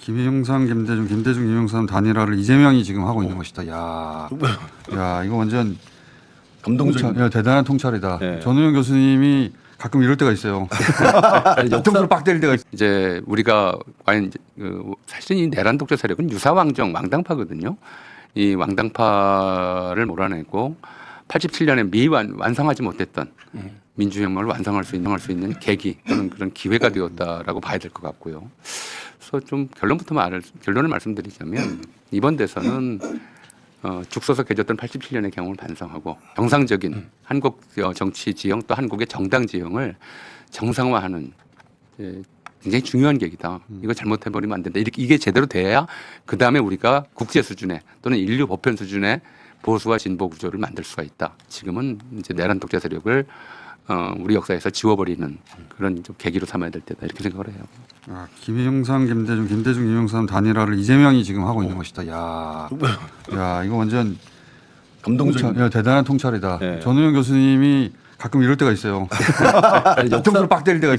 김영삼, 김대중, 김대중, 김영삼 단일화를 이재명이 지금 하고 있는 것이다. 야, 야 이거 완전 감동적인. 통찰, 야, 대단한 통찰이다. 네. 전우영 교수님이 가끔 이럴 때가 있어요. 뒤통수를 빡 때릴 때가 있어요. 이제 우리가 과연 이제 그 사실 이 내란 독재 세력은 유사왕정 왕당파거든요. 이 왕당파를 몰아내고 87년에 미 완 완성하지 못했던 민주혁명을 완성할 수 있는 할 수 있는 계기 또는 그런 기회가 되었다라고 봐야 될 것 같고요. 그래서 좀 결론부터 말 결론을 말씀드리자면 이번 대선은 어, 죽서서 개졌던 87년의 경험을 반성하고 정상적인 한국 어, 정치 지형 또 한국의 정당 지형을 정상화하는 예, 굉장히 중요한 계기다. 이거 잘못해버리면 안 된다. 이렇게 이게 제대로 돼야 그 다음에 우리가 국제 수준의 또는 인류 보편 수준의 보수와 진보 구조를 만들 수가 있다. 지금은 이제 내란 독재 세력을 어, 우리 역사에서 지워버리는 그런 좀 계기로 삼아야 될 때다 이렇게 생각을 해요. 아, 김영삼, 김대중, 김대중, 김영삼 단일화를 이재명이 지금 하고 있는 것이다. 야, 야 이거 완전 감동적인. 통찰, 야, 대단한 통찰이다. 네. 전우영 교수님이 가끔 이럴 때가 있어요. 뒤통수를 빡 때릴 때가 있어요.